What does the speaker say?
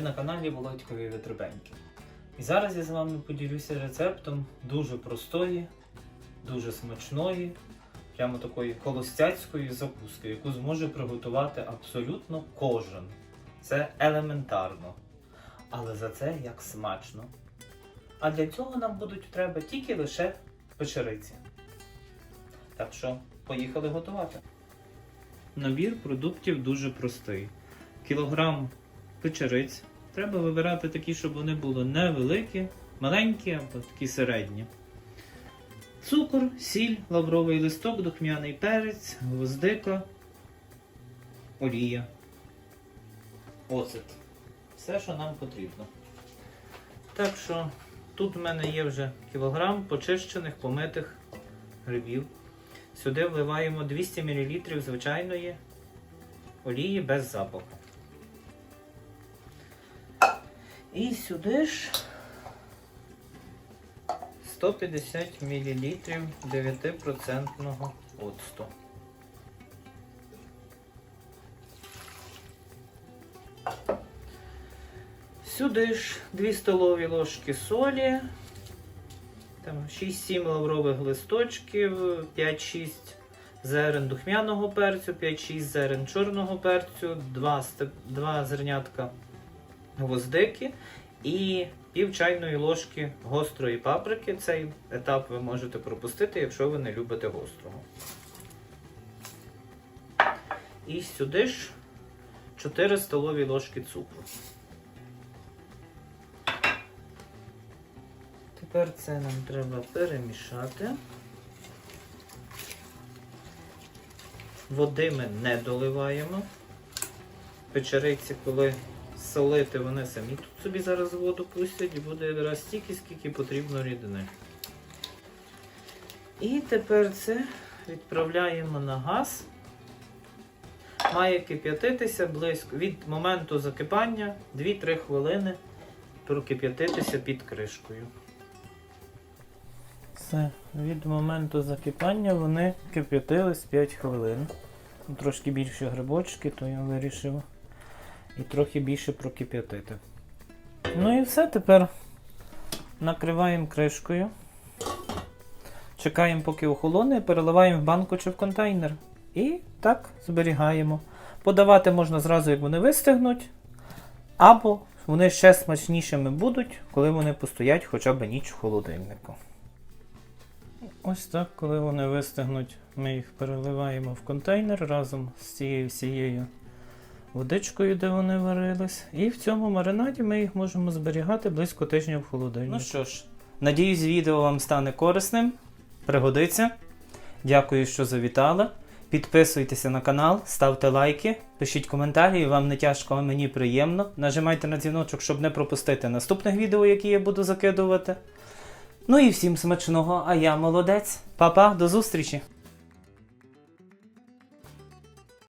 Наглі володькові витребеньки. І зараз я з вами поділюся рецептом дуже простої, дуже смачної, прямо такої холостяцької закуски, яку зможе приготувати абсолютно кожен. Це елементарно. Але за це як смачно. А для цього нам будуть треба тільки лише печериці. Так що, поїхали готувати. Набір продуктів дуже простий. Кілограм печериць. Треба вибирати такі, щоб вони були невеликі, маленькі або такі середні. Цукор, сіль, лавровий листок, духмяний перець, гвоздика, олія, оцет. Все, що нам потрібно. Так що тут в мене є вже кілограм почищених, помитих грибів. Сюди вливаємо 200 мл звичайної олії без запаху. І сюди ж 150 мл 9% оцту. Сюди ж 2 столові ложки солі, 6-7 лаврових листочків, 5-6 зерен духмяного перцю, 5-6 зерен чорного перцю, 2, 2 зернятка гвоздики і пів чайної ложки гострої паприки. Цей етап ви можете пропустити, якщо ви не любите гострого. І сюди ж 4 столові ложки цукру. Тепер це нам треба перемішати. Води ми не доливаємо. Печериці, коли солити, вони самі тут собі зараз воду пустять буде якраз стільки, скільки потрібно рідини. І тепер це відправляємо на газ. Має кип'ятитися близько від моменту закипання 2-3 хвилини прокип'ятитися під кришкою. Все, від моменту закипання вони кип'ятились 5 хвилин. Трошки більше грибочки, то я вирішив і трохи більше прокип'ятити. Ну і все, тепер накриваємо кришкою. Чекаємо, поки охолоне, переливаємо в банку чи в контейнер. І так зберігаємо. Подавати можна зразу, як вони вистигнуть, або вони ще смачнішими будуть, коли вони постоять хоча б ніч в холодильнику. Ось так, коли вони вистигнуть, ми їх переливаємо в контейнер разом з цією всією водичкою, де вони варились. І в цьому маринаді ми їх можемо зберігати близько тижня в холодильнику. Ну що ж, надіюсь, відео вам стане корисним, пригодиться. Дякую, що завітали. Підписуйтеся на канал, ставте лайки, пишіть коментарі, вам не тяжко, а мені приємно. Нажимайте на дзвіночок, щоб не пропустити наступних відео, які я буду закидувати. Ну і всім смачного, а я молодець. Па-па, до зустрічі!